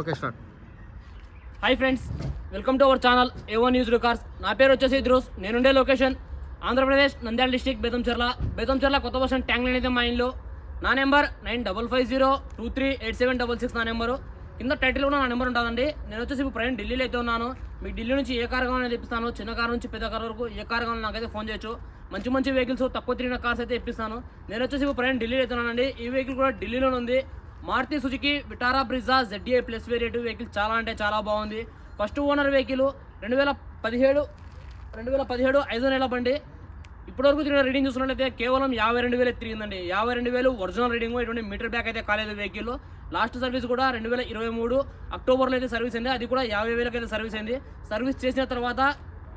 Okay start hi friends welcome to our channel ఏవో news records నా పేరు వచ్చేసి ఇద్రోస్. నేనుండే లొకేషన్ ఆంధ్రప్రదేశ్ నంద్యాల డిస్టిక్ బేతంచెర్ల. బేతంచెర్ల కొత్త వర్షం ట్యాంక్ లైన్ అయితే మా ఇంట్లో నా number nine double five zero two three eight seven double six నా నెంబరు కింద టైటిల్ కూడా నా నెంబర్ ఉంటుందండి. నేను వచ్చేసి ఇప్పుడు ప్రయాణం ఢిల్లీలో అయితే ఉన్నాను. మీకు ఢిల్లీ నుంచి ఏ కార్ కావాలని తెప్పిస్తాను. చిన్న కార్ నుంచి పెద్ద కార్ వరకు ఏ కార్ కావాలని నాకైతే ఫోన్ చేయొచ్చు. మంచి మంచి వెహికల్స్ తక్కువ తిరిగిన కార్స్ అయితే ఇప్పిస్తాను నేను వచ్చేసి ఇప్పుడు ప్రయాణం ఢిల్లీలో అయితే ఉన్నానండి. ఈ వెహికల్ కూడా ఢిల్లీలోనే ఉంది. Maruti Suzuki Vitara Brezza ZA plus variant vehicle చాలా అంటే చాలా బాగుంది. ఫస్ట్ ఓనర్ వెహికల్ రెండు వేల పదిహేడు రెండు వేల పదిహేడు ఐదో నెల బండి. ఇప్పటివరకు తిరిగిన రీడింగ్ చూసినట్లయితే కేవలం యాభై రెండు వేలు తిరిగిందండి. యాభై రెండు వేలు ఒరిజినల్ రీడింగ్ ఎటువంటి మీటర్ బ్యాక్ అయితే కాలేదు వెహికల్ లాస్ట్ సర్వీస్ కూడా రెండు వేల ఇరవై మూడు. అక్టోబర్లో అయితే సర్వీస్ అయింది. అది కూడా యాభై వేలకైతే అయితే సర్వీస్ అయింది. సర్వీస్ చేసిన తర్వాత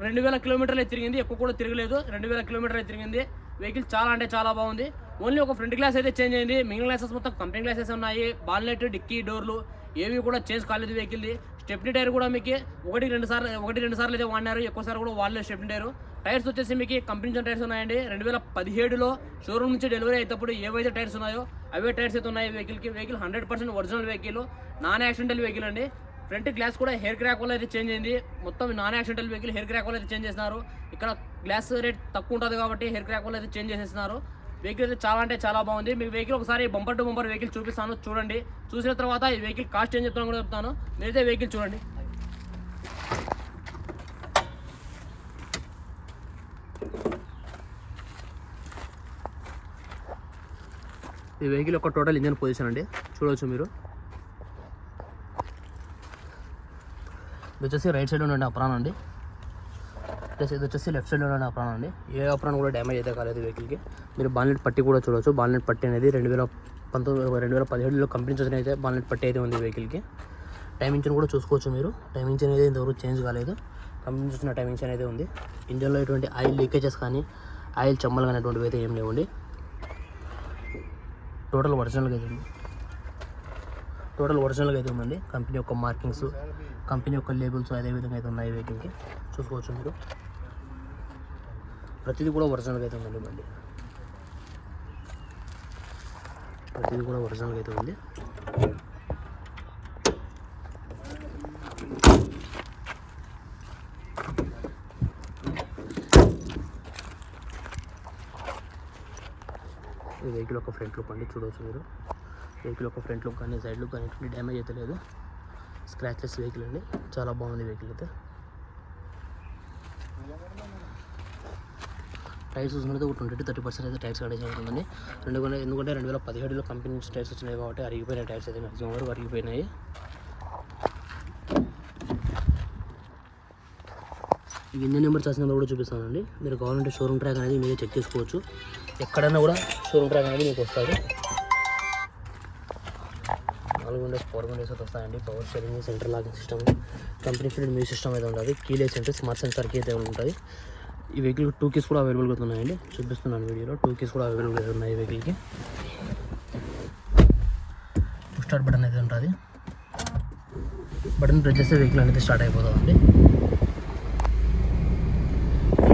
రెండు వేల కిలోమీటర్లు తిరిగింది. ఎక్కువ కూడా తిరగలేదు. రెండు వేల కిలోమీటర్లు తిరిగింది. వెహికల్ చాలా అంటే చాలా బాగుంది. ఓన్లీ ఒక ఫ్రంట్ గ్లాస్ అయితే చేంజ్ అయింది. మిగిలిన గ్లాసెస్ మొత్తం కంపెనీ గ్లాసెస్ ఉన్నాయి. బాల్నెట్ డిక్కీ డోర్లు ఏవి కూడా చేంజ్ కాలేదు వెహికల్ది స్టెప్నీ టైర్ కూడా మీకు ఒకటి రెండు సార్లు ఒకటి రెండు సార్లు అయితే వాడినారు. ఎక్కువ సార్లు కూడా వాడలేదు స్టెప్నీ టైర్ టైర్స్ వచ్చేసి మీకు కంపెనీ టైర్స్ ఉన్నాయండి. రెండు వేల పదిహేడులో షోరూమ్ నుంచి డెలివరీ అయినప్పుడు ఏవైతే టైర్స్ ఉన్నాయో అవే టైర్స్ అయితే ఉన్నాయి వెహికల్కి vehicle hundred percent original vehicle non accidental vehicle అండి. ఫ్రంట్ గ్లాస్ కూడా హెయిర్ క్రాక్ వల్ల అయితే చేంజ్ అయింది. మొత్తం non accidental vehicle hair crack వల్ల అయితే చేంజ్ చేస్తున్నారు ఇక్కడ గ్లాస్ రేట్ తక్కువ ఉంటుంది కాబట్టి హెయిర్ క్రాక్ వల్ల అయితే చేంజ్ చేసేస్తున్నారు వెహికల్ అయితే చాలా అంటే చాలా బాగుంది. మీ వెహికల్ ఒకసారి బంపర్ టు బంపర్ వెహికల్ చూపిస్తాను. చూడండి. చూసిన తర్వాత ఈ వెహికల్ కాస్ట్ ఏం చెప్తాను కూడా చెప్తాను. మీరైతే వెహికల్ చూడండి. ఈ వెహికల్ ఒక టోటల్ ఇంజన్ పొజిషన్ అండి. చూడవచ్చు మీరు. ఇది వచ్చేసి రైట్ సైడ్ ఉండండి అప్రాన్ అండి. ప్లస్ ఇది వచ్చేసి లెఫ్ట్ సైడ్ ఉండే అప్రాన్ అండి. ఏ అప్రాణం కూడా డ్యామేజ్ అయితే కాలేదు వెహికల్కి మీరు బాల్నెట్ పట్టి కూడా చూడవచ్చు బాల్నెట్ పట్టి అనేది రెండు వేల పంతొమ్మిది రెండు వేల పదిహేడులో కంపెనీ వచ్చిన అయితే బాల్నెట్ పట్టి అయితే ఉంది వెహికల్కి టైం కూడా చూసుకోవచ్చు మీరు. టైం అనేది ఇంతవరకు చేంజ్ కాలేదు. కంపెనీ చూసిన వచ్చిన టైం ఇంజిన్ అయితే ఉంది. ఇంజన్లో ఎటువంటి ఆయిల్ లీకేజెస్ కానీ ఆయిల్ చెమ్మలు కానీ అటువంటివి అయితే ఏం లేవండి. టోటల్ ఒరిజినల్గా అయితే ఉంది. టోటల్ ఒరిజినల్గా అయితే ఉందండి. కంపెనీ యొక్క మార్కింగ్స్ కంపెనీ యొక్క లేబుల్స్ అదే విధంగా అయితే ఉన్నాయి వెహికల్కి చూసుకోవచ్చు మీరు. ప్రతిదీ కూడా ఒరిజినల్గా అయితే ఉందండి మళ్ళీ. ప్రతిదీ కూడా ఒరిజినల్గా అయితే ఉంది. ఈ వెహికల్ ఒక ఫ్రంట్ లుక్ అండి చూడవచ్చు మీరు. వెహికల్ ఒక ఫ్రంట్ లుక్ కానీ సైడ్ లుక్ కానీ ఎటువంటి డ్యామేజ్ అయితే లేదు. స్క్రాచెస్ వెహికల్ అండి. చాలా బాగుంది వెహికల్ అయితే. టైర్స్ చూసినట్లయితే ఒక ట్వంటీ టు థర్టీ పర్సెంట్ అయితే టైర్స్ కండిషన్ అవుతుందండి ఎందుకంటే ఎందుకంటే రెండు వేల పదిహేడులో కంపెనీ నుంచి టైర్స్ వచ్చినాయి కాబట్టి అరిగిపోయిన టైర్స్ అయితే మ్యాక్సిమం వరకు అరిగిపోయినాయి. ఇవి ఇంజన్ నెంబర్ చేసిన కూడా చూపిస్తానండి. మీరు కావాలంటే షోరూమ్ ట్రాక్ అనేది మీరే చెక్ చేసుకోవచ్చు. ఎక్కడైనా కూడా షోరూమ్ ట్రాక్ అనేది మీకు వస్తుంది. నాలుగు విండోస్ ఫోర్ విండోస్ అయితే వస్తాయండి. Power steering centre locking system company fitted music system అయితే ఉంటుంది. కీలేస్ అంటే స్మార్ట్ సెన్సర్కి అయితే ఉంటుంది. ఈ వెహికల్ టూ కీస్ కూడా అవైలబుల్గా ఉన్నాయండి. చూపిస్తున్నాను వీడియోలో. టూ కీస్ కూడా అవైలబుల్గా ఉన్నాయి ఈ వెహికల్కి స్టార్ట్ బటన్ అయితే ఉంటుంది. బటన్ ప్రెస్ చేస్తే వెహికల్ అనేది స్టార్ట్ అయిపోతుందండి.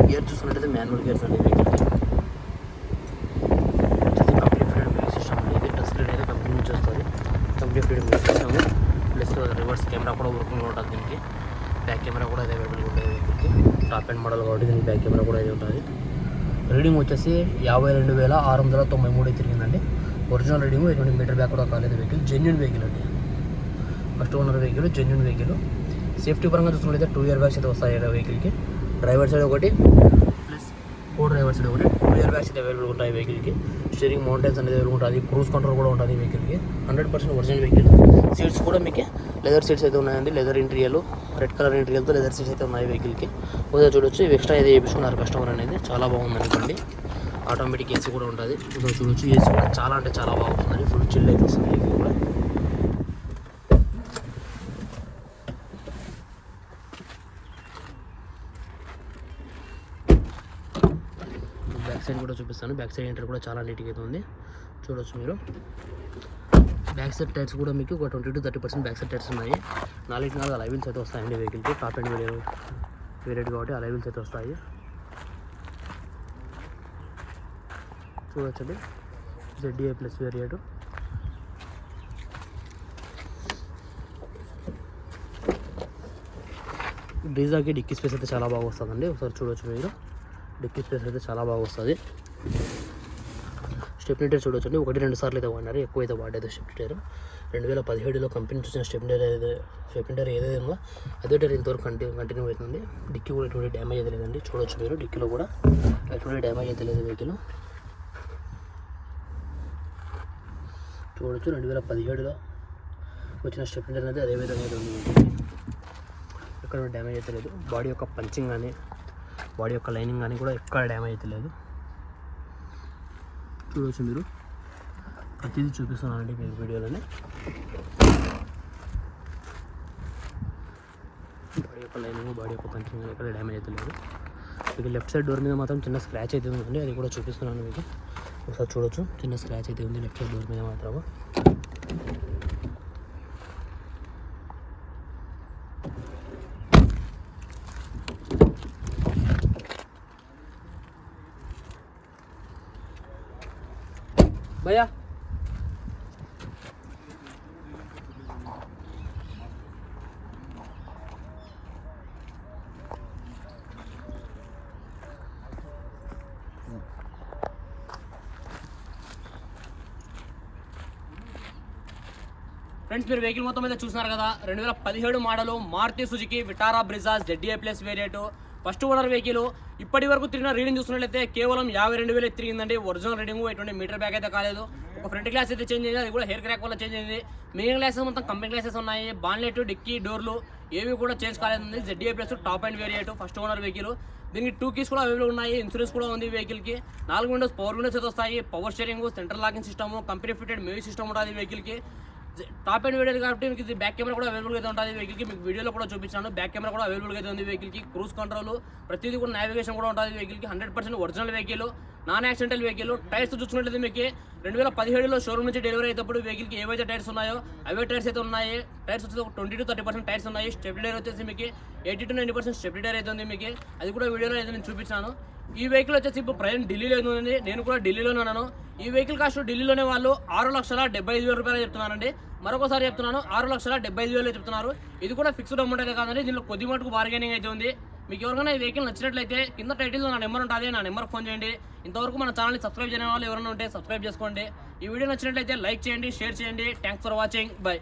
గేర్ చూసుకున్నట్టయితే మాన్యువల్ గేర్స్ అండి వెహికల్కి వచ్చేసి కంపెనీ ఫ్రీడమ్ మ్యూజిక్ సిస్టమ్ అనేది టచ్ స్క్రీన్ అయితే కంపెనీ నుంచి వస్తుంది company freedom music system plus reverse camera కూడా వర్కింగ్ ఉంటుంది దీనికి బ్యాక్ కెమెరా కూడా అదే అవైలబుల్ ఉంటుంది వెహికల్కి టాప్ అండ్ మోడల్ కాబట్టి దీనికి బ్యాక్ కెమెరా కూడా అయితే ఉంటుంది రీడింగ్ వచ్చేసి యాభై రెండు వేల ఆరు వందల తొంభై మూడు తిరిగిందండి. ఒరిజినల్ రీడింగ్ ఎటువంటి మీటర్ బ్యాక్ కూడా కాలేదు వెహికల్ జెన్యున్ వెహికల్ అండి. First owner vehicle genuine vehicle safety పరంగా చూసుకున్నట్లయితే టూ ఇయర్ బ్యాగ్స్ అయితే వస్తాయి వెహికల్కి డ్రైవర్ సైడ్ ఒకటి కో డ్రైవర్స్ కూడా ఒకటి టూ ఇయర్ బ్యాగ్స్ అవైలబుల్ ఉంటాయి వెహికల్కి స్టీరింగ్ మౌంటైన్స్ అనేది అవైలబుల్ ఉంటుంది. క్రూజ్ కంట్రోల్ కూడా ఉంటుంది వెహికల్కి hundred percent original vehicle seats కూడా మీకు. లెదర్ సీట్స్ అయితే ఉన్నాయండి. లెదర్ ఇంటీరియర్లు రెడ్ కలర్ ఇంటీరియర్తో లెదర్ సీట్స్ అయితే ఉన్నాయి వెహికల్కి ఉదయం చూడొచ్చు. ఇవి ఎక్స్ట్రా అయితే చేయించుకున్నారు కస్టమర్ అనేది. చాలా బాగుంది అనుకోండి ఆటోమేటిక్ ఏసీ కూడా ఉంటుంది. ఉదయం చూడొచ్చు. ఏసీ కూడా చాలా అంటే చాలా బాగుంటుంది ఫుల్ చిల్ అయితే వస్తుంది వెహికల్ కూడా బ్యాక్ సైడ్ కూడా చూపిస్తాను. బ్యాక్ సైడ్ ఎంటర్ కూడా చాలా నీట్గా అయితే ఉంది. చూడొచ్చు మీరు. బ్యాక్ సైడ్ టైర్స్ కూడా మీకు ఒక twenty to thirty percent back side tyres ఉన్నాయి. నాలుగు నాలుగు అలైవిల్స్ అయితే వస్తాయండి వెహికల్కి టాప్ అండ్ వేరే వేరియట్ కాబట్టి అలైవిల్స్ అయితే వస్తాయి. చూడొచ్చండి. జెడ్డీఏ ప్లస్ వేరియట్ డీజాకి డిక్కీ స్పేస్ అయితే చాలా బాగా వస్తుందండి. ఒకసారి చూడొచ్చు మీరు. డిక్కీ స్పేస్ అయితే చాలా బాగా వస్తుంది స్టెప్నీ చూడొచ్చండి. ఒకటి రెండు సార్లు అయితే వాడినారు ఎక్కువ అయితే వాడేది స్టెప్టైర్ రెండు వేల పదిహేడులో కంపెనీ నుంచి వచ్చిన స్టెప్నీ టైర్ ఏదైతే అదే టైర్ ఇంతవరకు కంటిన్యూ కంటిన్యూ అవుతుంది. డిక్కీ కూడా ఎటువంటి డ్యామేజ్ అయితే లేదండి. చూడొచ్చు మీరు డిక్కీలో కూడా. ఎటువంటి డ్యామేజ్ అయితే లేదు వెహికల్ చూడొచ్చు రెండు వేల పదిహేడులో వచ్చిన స్టెప్నీ అనేది అదే విధంగా అయితే ఉంది. వెహికల్ ఎక్కడ డ్యామేజ్ అయితే లేదు. బాడీ యొక్క పంచింగ్ కానీ బాడీ యొక్క లైనింగ్ కానీ కూడా ఎక్కడ డ్యామేజ్ అయితే లేదు. చూడవచ్చు మీరు. ప్రతిదీ చూపిస్తున్నానండి మీ వీడియోలోనే. బాడీ యొక్క లైనింగ్ బాడీ యొక్క పంచింగ్ ఎక్కడ డ్యామేజ్ అయితే లేదు. మీకు లెఫ్ట్ సైడ్ డోర్ మీద మాత్రం చిన్న స్క్రాచ్ అయితే ఉందండి. అది కూడా చూపిస్తున్నాను మీకు. ఒకసారి చూడొచ్చు. చిన్న స్క్రాచ్ అయితే ఉంది లెఫ్ట్ సైడ్ డోర్ మీద మాత్రం భయ్యా ఫ్రెండ్స్ మీరు వెహికల్ మొత్తం మీద చూసినారు కదా. రెండు వేల పదిహేడు model Maruti Suzuki Vitara Brezza ZDA plus variant first owner vehicle. ఇప్పటి వరకు తిరిగిన రీడింగ్ చూసినట్లయితే కేవలం యాభై రెండు వేలు తిరిగిందండి. ఒరిజినల్ రీడింగ్ ఎటువంటి మీటర్ బ్యాగ్ అయితే కాలేదు. ఒక ఫ్రంట్ గ్లాస్ అయితే చేంజ్ అయింది. అది కూడా హెయిర్ క్రాక్ వల్ల చేంజ్ అయింది. మెయిన్ గ్లాసెస్ మొత్తం కంపెనీ గ్లాసెస్ ఉన్నాయి. బాన్లెట్ డిక్కీ డోర్లు ఏవి కూడా చేంజ్ కాలేదు ZDA plus top and variant first owner vehicle దీనికి టూ కీస్ కూడా అవైలబుల్ ఉన్నాయి. ఇన్సూరెన్స్ కూడా ఉంది వెహికల్కి నాలుగు విండోస్ పవర్ విండోస్ అయితే వస్తాయి. Power steering central locking system company fitted music system ఉంటుంది వెహికల్కి టాప్ అండ్ వీడియో కాబట్టి మీకు ఇది బ్యాక్ కెమెరా కూడా అవైలబుల్ అయితే ఉంటుంది. వెహికల్కి మీకు వీడియోలో కూడా చూపించాను బ్యాక్ కెమెరా కూడా అవైలబుల్ అయితే ఉంది వెహికల్కి క్రూజ్ కంట్రోల్ ప్రతిదీ కూడా నావిగేషన్ కూడా ఉంటుంది వెహికల్కి hundred percent original vehicle non accidental vehicle tyres చూసుకున్నట్లయితే మీకు రెండు వేల పదిహేడులో షోరూమ్ నుంచి డెలివరీ అయ్యేటప్పుడు వెహికల్కి ఏవైతే టైర్స్ ఉన్నాయో అవే టైర్స్ అయితే ఉన్నాయి. టైర్స్ వచ్చి ఒక twenty to thirty percent tyres ఉన్నాయి. స్టెప్ డైర్ వచ్చేసి మీకు eighty to ninety percent step tyre అయితే ఉంది మీకు. అది కూడా వీడియోలో అయితే నేను చూపించాను ఈ వెహికల్ వచ్చేసి ఇప్పుడు ప్రజెంట్ ఢిల్లీలో ఉంది. నేను కూడా ఢిల్లీలోనే ఉన్నాను. ఈ వెహికల్ కాస్ట్ ఢిల్లీలోనే వాళ్ళు ఆరు లక్షల డెబ్బై ఐదు వేల రూపాయలు చెప్తున్నానండి మరొకసారి చెప్తున్నాను ఆరు లక్షల డెబ్బై ఐదు వేలు చెప్తున్నారు. ఇది కూడా ఫిక్స్డ్ అమౌంట్ అయితే కాదండి దీనిలో కొద్ది మటుకు బార్గెనింగ్ అయితే ఉంది. మీకు ఎవరికైనా ఈ వెహికల్ నచ్చినట్లయితే కింద టైటిల్లో నా నెంబర్ ఉంటుంది నా నెంబర్ ఫోన్ చేయండి. ఇంతవరకు మన ఛానల్ని సబ్స్క్రైబ్ చేయని వాళ్ళు ఎవరైనా ఉంటే సబ్స్క్రైబ్ చేసుకోండి. ఈ వీడియో నచ్చినట్లయితే లైక్ చేయండి షేర్ చేయండి. Thanks for watching bye